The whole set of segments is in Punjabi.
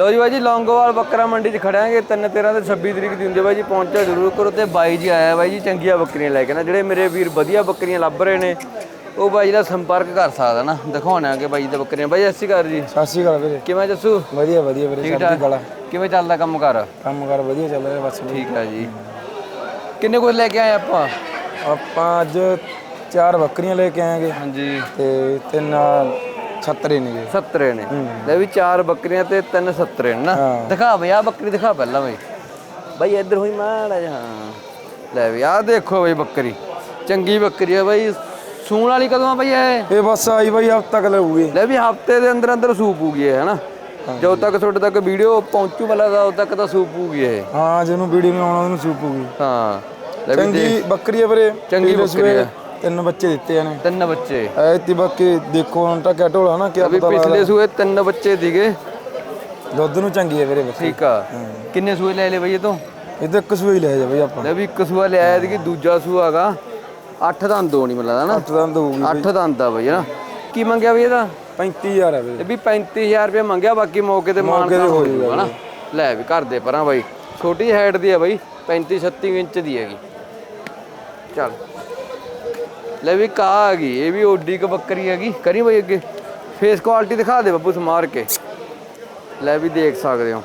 ਲੋ ਜੀ ਬਾਈ ਜੀ ਲੌਂਗੋਵਾਲ ਬੱਕਰਾ ਮੰਡੀ 'ਚ ਖੜਾਂਗੇ 3 13 ਤੇ 26 ਤਰੀਕ ਦੀ ਹੁੰਦੀ ਹੈ ਬਾਈ ਜੀ ਪਹੁੰਚਿਆ ਜ਼ਰੂਰ ਕਰੋ ਤੇ ਬਾਈ ਜੀ ਆਇਆ ਬਾਈ ਜੀ ਚੰਗੀਆਂ ਬੱਕਰੀਆਂ ਲੈ ਕੇ ਨਾ। ਜਿਹੜੇ ਮੇਰੇ ਵੀਰ ਵਧੀਆ ਬੱਕਰੀਆਂ ਲੱਭ ਰਹੇ ਨੇ ਉਹ ਬਾਈ ਦਾ ਸੰਪਰਕ ਕਰ ਸਕਦਾ ਨਾ। ਦਿਖਾਉਣਾ ਕਿ ਬਾਈ ਦੀ ਬੱਕਰੀਆਂ। ਬਾਈ ਸਤਿ ਸ਼੍ਰੀ ਅਕਾਲ ਜੀ। ਸਤਿ ਸ਼੍ਰੀ ਅਕਾਲ ਵੀਰੇ। ਕਿਵੇਂ ਜੱਸੂ? ਵਧੀਆ ਵਧੀਆ ਵੀਰੇ ਚੜ੍ਹਦੀ ਕਲਾ ਕਿਵੇਂ ਚੱਲਦਾ ਕੰਮ ਕਰ? ਕੰਮ ਕਰ ਵਧੀਆ ਚੱਲ ਰਿਹਾ ਬਸ। ਠੀਕ ਹੈ ਜੀ। ਕਿੰਨੇ ਕੁਝ ਲੈ ਕੇ ਆਏ ਆਪਾਂ? ਆਪਾਂ ਅੱਜ ਚਾਰ ਬੱਕਰੀਆਂ ਲੈ ਕੇ ਆਏਗੇ। ਹਾਂਜੀ। ਤੇ ਤਿੰਨ ਛੱਤਰੇ ਨੇਗੇ 70 ਨੇ। ਲੈ ਵੀ ਚਾਰ ਬੱਕਰੀਆਂ ਤੇ ਤਿੰਨ 70 ਨੇ ਨਾ। ਦਿਖਾ ਬਈ ਆ ਬੱਕਰੀ ਦਿਖਾ ਪਹਿਲਾਂ ਬਈ। ਬਈ ਇੱਧਰ ਹੋਈ ਮਾੜਾ ਜਿਹਾ ਲੈ ਵੀ ਆ ਦੇਖੋ ਬਈ ਬੱਕਰੀ। ਚੰਗੀ ਬੱਕਰੀ ਆ ਬਈ। ਸੂਣ ਵਾਲੀ ਕਦੋਂ ਆ ਬਈ ਇਹ? ਇਹ ਬਸ ਆਈ ਬਾਈ ਹਫਤਾ ਤੱਕ ਲੱਗੂਗੀ। ਲੈ ਵੀ ਹਫ਼ਤੇ ਦੇ ਅੰਦਰ ਅੰਦਰ ਸੂਪ ਇਹ ਹਨਾ? ਜਦੋਂ ਤੱਕ ਤੁਹਾਡੇ ਤੱਕ ਵੀਡੀਓ ਪਹੁੰਚੂ ਮਲਾ ਦਾ ਉਦੋਂ ਤੱਕ ਤਾਂ ਸੂਪ ਪੂਗੀ ਇਹ। ਹਾਂ ਜਿਹਨੂੰ ਵੀਡੀਓ ਨੂੰ ਆਉਣਾ ਉਹਨੂੰ ਸੂਪੂਗੀ ਹਾਂ ਚੰਗੀ ਬੱਕਰੀ ਆ ਵੀਰੇ। ਚੰਗੀ ਬੱਕਰੀ ਆ। ਤਿੰਨ ਬੱਚੇ ਦਿੱਤੇ ਨੇ। ਤਿੰਨ ਬੱਚੇ। ਐਤੀ ਬਾਕੀ ਦੇਖੋ ਹੁਣ ਤਾਂ ਢੋਲਾ ਨਾ ਕੀ ਵੀ ਪਤਾ ਪਿਛਲੇ ਸੂਏ ਤਿੰਨ ਬੱਚੇ ਦੀਗੇ ਦੁੱਧ ਨੂੰ ਚੰਗੀ ਹੈ ਵੀਰੇ ਬੱਕਰੀ ਠੀਕ ਆ। ਕਿੰਨੇ ਸੂਏ ਲੈ ਲਏ ਬਈ ਇਹ ਤੋਂ? ਇਹ ਤਾਂ ਇੱਕ ਸੂਈ ਲੈ ਜਾ ਬਈ ਆਪਾਂ। ਲੈ ਵੀ ਇੱਕ ਸੂਆ ਲਿਆਇਆ ਸੀ ਕਿ ਦੂਜਾ ਸੂਆ ਹੈਗਾ। ਅੱਠ ਦੰਦ ਹੋਣੀ ਮੈਨੂੰ ਲੱਗਦਾ ਨਾ। ਅੱਠ ਦੰਦ ਹੋਊਗੀ ਅੱਠ ਦੰਦ ਆ ਬਈ ਨਾ। ਕੀ ਮੰਗਿਆ ਬਈ ਇਹਦਾ? 35000 ਹੈ ਵੀਰੇ ਇਹ ਵੀ 35000 ਰੁਪਏ ਮੰਗਿਆ ਬਾਕੀ ਮੌਕੇ ਤੇ ਮਾਨ ਤੇ ਹੋ ਹੋ ਜਾਊਗਾ ਨਾ। ਲੈ ਵੀ ਘਰ ਦੇ ਪਰਾਂ ਬਾਈ। ਛੋਟੀ ਹਾਈਟ ਦੀ ਆ ਬਾਈ 35 36 ਇੰਚ ਦੀ ਹੈਗੀ। ਚੱਲ। ਲੈ ਵੀ ਕਾ ਆ ਗਈ ਇਹ ਵੀ ਓਡੀ ਕ ਬੱਕਰੀ ਹੈਗੀ। ਕਰੀ ਬਾਈ ਅੱਗੇ? ਫੇਸ ਕੁਆਲਿਟੀ ਦਿਖਾ ਦੇ ਬੱਬੂ ਸਮਾਰ ਕੇ। ਲੈ ਵੀ ਦੇਖ ਸਕਦੇ ਹੋ।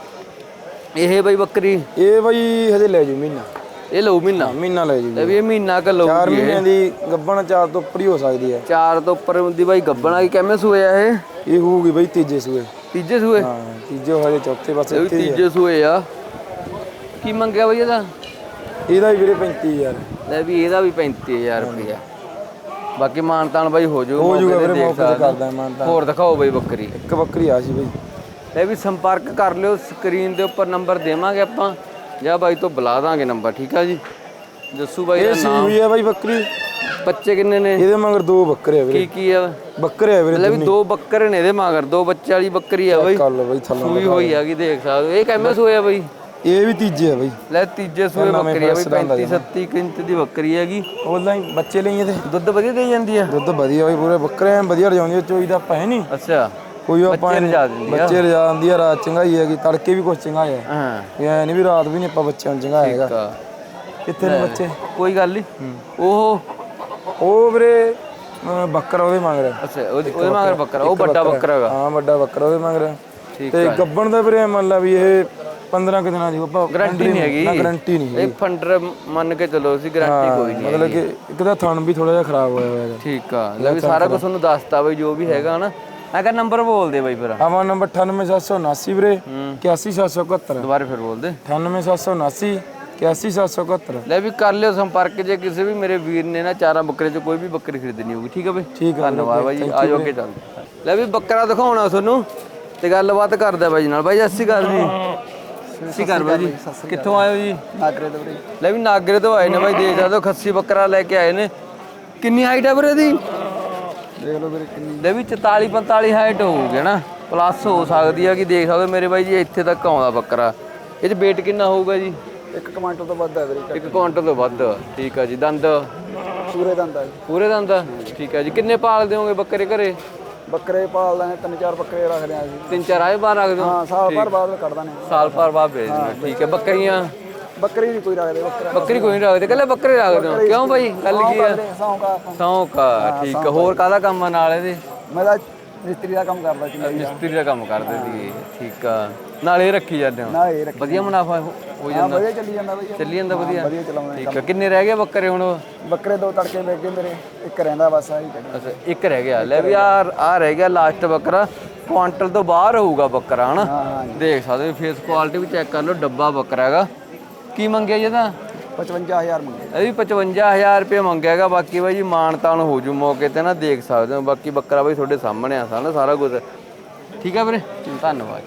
ਇਹ ਬਾਈ ਬੱਕਰੀ? ਇਹ ਬਾਈ ਹਜੇ ਲੈ ਜੂ ਮਹੀਨਾ। ਇਹ ਲਊ ਮਹੀਨਾ? ਮਹੀਨਾ ਲੈ ਜੂ ਲੈ ਵੀ ਇਹ ਮਹੀਨਾ। ਕ ਲਊ ਚਾਰ ਮਹੀਨਿਆਂ ਦੀ ਗੱਬਣ ਚਾਰ ਤੋਂ ਉੱਪਰ ਹੀ ਹੋ ਸਕਦੀ ਹੈ। ਚਾਰ ਤੋਂ ਉੱਪਰ ਹੁੰਦੀ ਬਾਈ ਗੱਬਣਾ ਕੀ ਕਿਵੇਂ ਸੂਏ ਆ ਇਹ? ਇਹ ਹੋਊਗੀ ਬਈ ਤੀਜੇ ਸੂਏ। ਤੀਜੇ ਸੂਏ? ਹਾਂ ਤੀਜੇ ਹਜੇ ਚੌਥੇ ਵੀ ਇੱਥੇ ਹੈ। ਤੀਜੇ ਸੂਏ ਆ। ਕੀ ਮੰਗਿਆ ਬਈ ਇਹਦਾ? ਇਹਦਾ ਵੀ ਵੀਰੇ 35000 ਲੈ ਵੀ ਇਹਦਾ ਵੀ 35000 ਰੁਪਇਆ। ਬਾਕੀ ਮਾਨਤਾਨ ਬਾਈ ਹੋ ਜਾਊ ਹੋ ਜਾਊਗਾ ਵੀਰੇ ਦੇਖ ਮੌਕੇ ਤੇ ਸਕਦੇ ਹੋ। ਕਰਦਾ ਮੈਂ ਤਾਂ ਹੋਰ ਦਿਖਾਓ ਬਈ ਬੱਕਰੀ। ਇੱਕ ਬੱਕਰੀ ਆ ਸੀ ਬਈ। ਲੈ ਵੀ ਸੰਪਰਕ ਕਰ ਲਿਓ ਸਕਰੀਨ ਦੇ ਉੱਪਰ ਨੰਬਰ ਦੇਵਾਂਗੇ ਆਪਾਂ। ਜਾਂ ਬਾਈ ਤੋਂ ਬੁਲਾ ਦਾਂਗੇ ਨੰਬਰ ਠੀਕ ਆ ਜੀ? ਜੱਸੂ ਬਾਈ ਦਾ ਇਹ ਸੀ ਨਾਮ। ਹੈ ਬਾਈ ਬੱਕਰੀ। ਬੱਚੇ ਕਿੰਨੇ ਨੇ? ਇਹਦੇ ਮਗਰ ਦੋ ਬੱਕਰੇ ਆ ਵੀਰੇ। ਕੀ ਕੀ ਆ? ਬੱਕਰੇ ਆ ਵੀਰੇ ਲੈ ਵੀ ਦੋ ਬੱਕਰੇ ਨੇ ਇਹਦੇ ਮਗਰ ਦੋ ਬੱਚੇ ਵਾਲੀ ਬੱਕਰੀ ਆ ਬਾਈ। ਕਰ ਲਓ ਬਈ ਥੱਲੋਂ ਸੂਈ ਹੋਈ ਹੈਗੀ ਦੇਖ ਸਕਦੇ ਇਹ ਕਿਵੇਂ ਸੋਇਆ ਬਾਈ? ਇਹ ਵੀ ਤੀਜੇ ਆ ਬਈ। ਲੈ ਤੀਜੇ ਸੂਏ ਨਵੇਂ ਬੱਕਰੀ ਆ ਬਈ fresh ਦੰਦ ਆ 35 37 ਇੰਚ ਦੀ ਬੱਕਰੀ ਹੈਗੀ। ਉਹਦਾ ਹੀ ਬੱਚੇ ਲਈ ਇਹਦੇ। ਦੁੱਧ ਵਧੀਆ ਦੇ ਜਾਂਦੀ ਆ? ਦੁੱਧ ਵਧੀਆ ਬਈ ਪੂਰੇ ਬੱਕਰੇ ਐਨ ਵਧੀਆ ਰਜਾਉਂਦੀ ਆ ਚੋਈ ਦਾ ਪੈ ਨਹੀਂ। ਅੱਛਾ। ਕੋਈ ਆਪਾਂ ਬੱਚੇ ਰਜਾ ਦਿੰਦੀ ਆ। ਬੱਚੇ ਰਜਾ ਦਿੰਦੀ ਆ ਰਾਤ ਚੰਗਾਈ ਹੈਗੀ ਤੜਕੇ ਵੀ ਕੁਛ ਚੰਗਾਇਆ ਹਾਂ। ਇਹ ਐ ਨਹੀਂ ਵੀ ਰਾਤ ਵੀ ਨਹੀਂ ਆਪਾਂ ਬੱਚਿਆਂ ਨੂੰ ਚੰਗਾਏਗਾ ਤਾਂ ਕਿੱਥੇ ਨੇ ਬੱਚੇ? ਕੋਈ ਗੱਲ ਨਹੀਂ ਉਹ ਉਹ ਵੀਰੇ ਅਹ ਬੱਕਰਾ ਉਹਦੇ ਮਗਰ ਆ। ਅੱਛਾ ਉਹਦੇ ਉਹਦੇ ਮਗਰ ਬੱਕਰਾ ਉਹ ਵੱਡਾ ਬੱਕਰਾ। ਹੈਗਾ। ਹਾਂ ਵੱਡਾ ਬੱਕਰਾ ਉਹਦੇ ਮਗਰ ਆ। ਠੀਕ ਤੇ ਗੱਬਣ ਦਾ ਵੀਰੇ ਮੰਨ ਲਾ ਵੀ ਇਹ 15 ਕੁ ਦਿਨਾਂ ਦੀ ਆਪਾਂ ਗਰੰਟੀ ਨਹੀਂ ਹੈਗੀ। ਨਾ ਗਰੰਟੀ ਨਹੀਂ ਇਹ ਫੰਡਰ ਮੰਨ ਕੇ ਚੱਲੋ ਸੀ ਗਾਰੰਟੀ ਕੋਈ ਨਹੀਂ ਮਤਲਬ ਕਿ ਇੱਕ ਤਾਂ ਥਣ ਵੀ ਥੋੜਾ ਜਿਹਾ ਖਰਾਬ ਹੋਇਆ ਹੋਇਆ ਹੈਗਾ। ਠੀਕ ਆ ਲੈ ਵੀ ਸਾਰਾ ਕੁਝ ਤੁਹਾਨੂੰ ਦੱਸਤਾ ਬਈ ਜੋ ਵੀ ਹੈਗਾ ਹਨਾ। ਮੈਂ ਕਿਹਾ ਨੰਬਰ ਬੋਲ ਦੇ ਬਈ ਫਿਰ। ਆਵਾ ਨੰਬਰ 98779 ਵੀਰੇ 81771 ਦੁਬਾਰੇ ਫਿਰ ਬੋਲ ਦੇ। 98779 81771 ਲੈ ਵੀ ਕਰ ਲਿਓ ਸੰਪਰਕ ਜੇ ਕਿਸੇ ਵੀ ਮੇਰੇ ਵੀਰ ਨੇ ਨਾ ਚਾਰਾਂ ਬੱਕਰੇ ਚ ਕੋਈ ਵੀ ਬੱਕਰੀ ਖਰੀਦਣੀ ਹੋਊਗੀ ਠੀਕ ਆ ਬਈ? ਠੀਕ ਆ ਧੰਨਵਾਦ ਬਾਈ ਜੀ ਆਜੋ ਅੱਗੇ ਚੱਲਦੇ। ਲੈ ਵੀ ਬੱਕਰਾ ਦਿਖਾਉਣਾ ਤੁਹਾਨੂੰ ਤੇ ਗੱਲਬਾਤ ਕਰਦਾ ਬਾਈ ਨਾਲ। ਬਾਈ ਸਤਿ ਸ਼੍ਰੀ ਅਕਾਲ ਜੀ। ਸਤਿ ਅਕਾਲ ਬਾਈ ਜੀ ਕਿੱਥੋਂ ਆਏ ਹੋ ਜੀ? ਨਾਗਰੇ ਦੇ ਵੀਰੇ ਲੈ ਵੀ ਨਾਗਰੇ ਤੋਂ ਆਏ ਨੇ ਬਾਈ ਦੇਖ ਸਕਦੇ ਹੋ ਖੱਸੀ ਬੱਕਰਾ ਲੈ ਕੇ ਆਏ ਨੇ। ਕਿੰਨੀ ਹਾਈਟ ਹੈ ਵੀਰੇ ਦੀ ਦੇਖ ਲਓ ਵੀਰੇ ਕਿੰਨੀ। ਲੈ ਵੀ 44 45 ਹਾਈਟ ਹੋਊਗੀ ਨਾ? ਪਲੱਸ ਹੋ ਸਕਦੀ ਆ ਕਿ ਦੇਖ ਸਕਦੇ ਹੋ ਮੇਰੇ ਬਾਈ ਜੀ ਇੱਥੇ ਤੱਕ ਆਉਂਦਾ ਬੱਕਰਾ। ਇਹ ਚ weight ਕਿੰਨਾ ਹੋਊਗਾ ਜੀ? ਇੱਕ ਕਮਾਂਟੋ ਤੋਂ ਵੱਧ ਹੈ ਵੀਰੇ ਇੱਕ ਕੁਇੰਟਲ ਤੋਂ ਵੱਧ ਠੀਕ ਆ ਜੀ ਦੰਦ? ਪੂਰੇ ਦੰਦ ਆ ਪੂਰੇ ਦੰਦ? ਠੀਕ ਆ ਜੀ ਕਿੰਨੇ ਪਾਲ ਦਿਓਗੇ ਬੱਕਰੇ ਘਰੇ? ਬੱਕਰੇ ਪਾਲ ਦਾਂਗੇ ਤਿੰਨ ਚਾਰ ਬੱਕਰੇ ਰੱਖਦੇ ਆ ਅਸੀਂ। ਤਿੰਨ ਚਾਰ ਆਏ ਬਾਹਰ ਰੱਖ ਦਿਓ ਹਾਂ ਸਾਲ ਭਰ ਬਾਅਦ ਕੱਢ ਦਾਂਗੇ। ਸਾਲ ਭਰ ਬਾਅਦ ਵੇਚ ਦਿਓ ਠੀਕ ਹੈ ਬੱਕਰੀਆਂ? ਬੱਕਰੀ ਨਹੀਂ ਕੋਈ ਰੱਖਦੇ ਬੱਕਰਾ ਬੱਕਰੀ ਕੋਈ ਨਹੀਂ ਰੱਖਦੇ ਕੱਲੇ ਬੱਕਰੇ ਰੱਖਦੇ ਹੋ? ਕਿਉਂ ਬਾਈ? ਗੱਲ ਕੀ ਆ? ਸੌਂਕਾ ਸੌਂਕਾ ਠੀਕ ਹੋਰ ਕਾਹਦਾ ਕੰਮ ਆ ਨਾਲ ਇਹਦੇ? ਮੈਂ ਤਾਂ ਮਿਸਤਰੀ ਦਾ ਕੰਮ ਕਰਦਾ ਸੀ ਮਿਸਤਰੀ ਦਾ ਕੰਮ ਕਰਦੇ ਸੀ ਠੀਕ ਆ। ਨਾਲ ਰੱਖੀ ਜਾਂਦੇ ਹੋ? ਨਾ ਇਹ ਰੱਖ ਵਧੀਆ ਮੁਨਾਫਾ ਹੋ ਹੋ ਹਾਂ ਜਾਂਦਾ? ਵਧੀਆ ਚੱਲੀ ਜਾਂਦਾ ਬਈ ਚੱਲੀ ਜਾਂਦਾ ਵਧੀਆ? ਵਧੀਆ ਚਲਾਉਂਦੇ ਠੀਕ ਆ। ਕਿੰਨੇ ਰਹਿ ਗਏ ਬੱਕਰੇ ਹੁਣ? ਬੱਕਰੇ ਦੋ ਤੜਕੇ ਵੇਚ ਗਏ ਮੇਰੇ ਇੱਕ ਰਹਿੰਦਾ ਬਸ ਆਹੀ ਅੱਛਾ ਇੱਕ ਰਹਿ ਗਿਆ। ਲੈ ਵੀ ਆ ਆ ਰਹਿ ਗਿਆ ਲਾਸਟ ਬੱਕਰਾ। ਕੁਆਂਟਲ ਤੋਂ ਬਾਹਰ ਹੋਊਗਾ ਬੱਕਰਾ ਹਨਾ? ਹਾਂ ਦੇਖ ਸਕਦੇ ਹੋ ਫੇਸ ਕੁਆਲਿਟੀ ਵੀ ਚੈੱਕ ਕਰ ਲਓ ਡੱਬਾ ਬੱਕਰਾ ਹੈਗਾ। ਕੀ ਮੰਗਿਆ ਜੀ ਇਹਦਾ? 55000 ਮੰਗੇ ਇਹ ਵੀ 55000 ਰੁਪਏ ਮੰਗਿਆਗਾ ਬਾਕੀ ਬਾਈ ਜੀ ਮਾਨਤਾਨ ਹੋ ਜੂ ਮੌਕੇ ਤੇ ਨਾ ਦੇਖ ਸਕਦੇ ਹੋ। ਬਾਕੀ ਬੱਕਰਾ ਬਾਈ ਤੁਹਾਡੇ ਸਾਹਮਣੇ ਆ ਸਾਰਾ ਕੁਝ ਠੀਕ ਹੈ ਵੀਰੇ? ਧੰਨਵਾਦ।